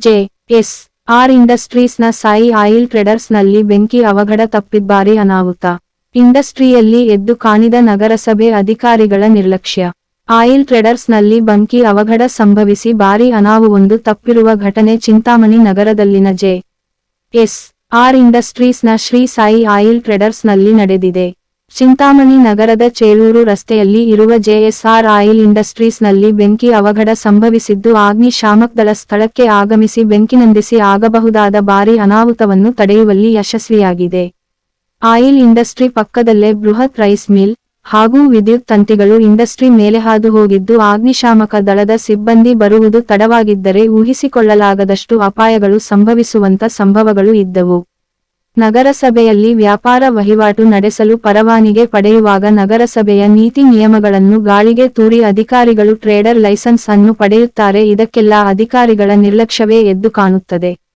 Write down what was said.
J, S, R ಇಂಡಸ್ಟ್ರೀಸ್ನ Sai oil ಟ್ರೇಡರ್ಸ್ನಲ್ಲಿ ಬೆಂಕಿ ಅವಘಡ ತಪ್ಪಿದ್ಬಾರಿ ಅನಾಹುತ. ಇಂಡಸ್ಟ್ರಿಯಲ್ಲಿ ಎದ್ದು ಕಾಣಿದ ನಗರಸಭೆ ಅಧಿಕಾರಿಗಳ ನಿರ್ಲಕ್ಷ್ಯ. ಆಯಿಲ್ ಟ್ರೇಡರ್ಸ್ನಲ್ಲಿ ಬಂಕಿ ಅವಘಡ ಸಂಭವಿಸಿ ಭಾರಿ ಅನಾಹುವೊಂದು ತಪ್ಪಿರುವ ಘಟನೆ ಚಿಂತಾಮಣಿ ನಗರದಲ್ಲಿನ ಜೆ, ಎಸ್, ಆರ್ ಇಂಡಸ್ಟ್ರೀಸ್ನ ಶ್ರೀ ಸಾಯಿ ಆಯಿಲ್ ಟ್ರೇಡರ್ಸ್ನಲ್ಲಿ ನಡೆದಿದೆ. ಚಿಂತಾಮಣಿ ನಗರದ ಚೇಳೂರು ರಸ್ತೆಯಲ್ಲಿ ಇರುವ ಜೆಎಸ್ಆರ್ ಆಯಿಲ್ ಇಂಡಸ್ಟ್ರೀಸ್ನಲ್ಲಿ ಬೆಂಕಿ ಅವಘಡ ಸಂಭವಿಸಿದ್ದು ಅಗ್ನಿಶಾಮಕ ದಳ ಸ್ಥಳಕ್ಕೆ ಆಗಮಿಸಿ ಬೆಂಕಿ ನಂದಿಸಿ ಆಗಬಹುದಾದ ಭಾರಿ ಅನಾಹುತವನ್ನು ತಡೆಯುವಲ್ಲಿ ಯಶಸ್ವಿಯಾಗಿದೆ. ಆಯಿಲ್ ಇಂಡಸ್ಟ್ರಿ ಪಕ್ಕದಲ್ಲೇ ಬೃಹತ್ ರೈಸ್ ಮಿಲ್ ಹಾಗೂ ವಿದ್ಯುತ್ ತಂತಿಗಳು ಇಂಡಸ್ಟ್ರಿ ಮೇಲೆ ಹಾದು ಹೋಗಿದ್ದು ಅಗ್ನಿಶಾಮಕ ದಳದ ಸಿಬ್ಬಂದಿ ಬರುವುದು ತಡವಾಗಿದ್ದರೆ ಊಹಿಸಿಕೊಳ್ಳಲಾಗದಷ್ಟು ಅಪಾಯಗಳು ಸಂಭವಿಸುವಂತ ಸಂಭವಗಳು ಇದ್ದವು. ನಗರಸಭೆಯಲ್ಲಿ ವ್ಯಾಪಾರ ವಹಿವಾಟು ನಡೆಸಲು ಪರವಾನಿಗೆ ಪಡೆಯುವಾಗ ನಗರಸಭೆಯ ನೀತಿ ನಿಯಮಗಳನ್ನು ಗಾಳಿಗೆ ತೂರಿ ಅಧಿಕಾರಿಗಳು ಟ್ರೇಡರ್ ಲೈಸೆನ್ಸ್ ಅನ್ನು ಪಡೆಯುತ್ತಾರೆ. ಇದಕ್ಕೆಲ್ಲ ಅಧಿಕಾರಿಗಳ ನಿರ್ಲಕ್ಷ್ಯವೇ ಎದ್ದು ಕಾಣುತ್ತದೆ.